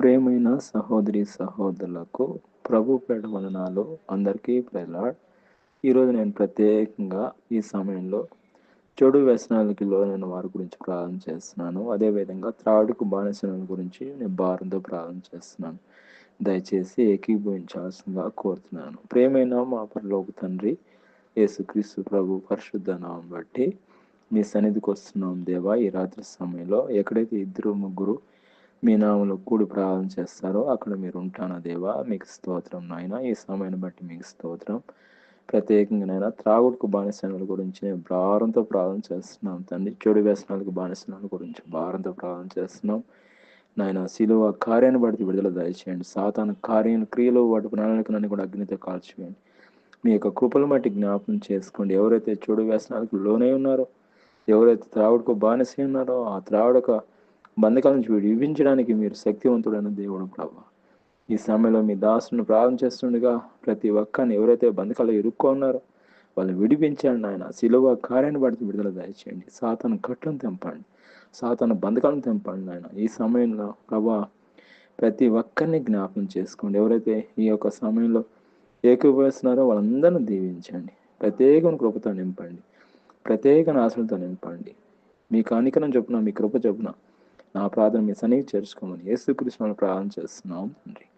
ప్రేమైన సహోదరి సహోదరులకు ప్రభు పేడ వందనాలు. అందరికీ ప్రలాడ్. ఈరోజు నేను ప్రత్యేకంగా ఈ సమయంలో చెడు వ్యసనాలకి లోనైన వారి గురించి ప్రార్థన చేస్తున్నాను. అదేవిధంగా త్రాడుకు బానిసల గురించి నేను భారంతో ప్రార్థన చేస్తున్నాను. దయచేసి ఏకీభవించాల్సిందిగా కోరుతున్నాను. ప్రేమైన మా పరలోక తండ్రి యేసుక్రీస్తు ప్రభు పరిశుద్ధ నామం బట్టి నీ సన్నిధికి వస్తున్నాం దేవా. ఈ రాత్రి సమయంలో ఎక్కడైతే ఇద్దరు ముగ్గురు మీ నామంలో కూడి ప్రార్థన చేస్తారో అక్కడ మీరు ఉంటానా దేవా? మీకు స్తోత్రం నాయన. ఈ సమయాన్ని బట్టి మీకు స్తోత్రం. ప్రత్యేకంగా నాయన త్రాగుడుకు బానిసనాల గురించి నేను భారంతో ప్రార్థన చేస్తున్నాం తండ్రి. చెడు వ్యసనాలకు బానిసనాల గురించి భారంతో ప్రార్థన చేస్తున్నాం. నాయన శిలువ కార్యాన్ని బట్టి విడుదల దయచేయండి. సాతాన కార్యం క్రియలు వాటి ప్రణాళికలన్నీ కూడా అగ్నితో కాల్చివేయండి. మీ యొక్క కృపల మట్టి జ్ఞాపకం చేసుకోండి. ఎవరైతే చెడు వ్యసనాలకు లోనే ఉన్నారో ఎవరైతే త్రావుడుకు బానిసే ఉన్నారో ఆ త్రావుడక బంధకాల నుంచి విడిపించడానికి మీరు శక్తివంతుడైన దేవుడు ప్రభా. ఈ సమయంలో మీ దాసును ప్రారంభం చేస్తుండగా ప్రతి ఒక్కరిని ఎవరైతే బంధకాలు ఇరుక్కున్నారో వాళ్ళు విడిపించండి ఆయన సిలువ కార్యాన్ని బట్టి విడుదల దయచేయండి. సాతను కట్లను తెంపండి. సాతను బంధకాలను తెంపండి ఆయన ఈ సమయంలో ప్రభా ప్రతి ఒక్కరిని జ్ఞాపకం చేసుకోండి. ఎవరైతే ఈ యొక్క సమయంలో ఏకీభవిస్తున్నారో వాళ్ళందరినీ దీవించండి. ప్రత్యేకమైన కృపతో నింపండి. ప్రత్యేక ఆశలతో నింపండి. మీకు అనికరం చొప్పున మీ కృప చొప్పున నా ప్రార్థన మీ సన్నిధి చేర్చుకోమని యేసుకృష్ణ ప్రార్థన చేస్తున్నాం తండ్రి.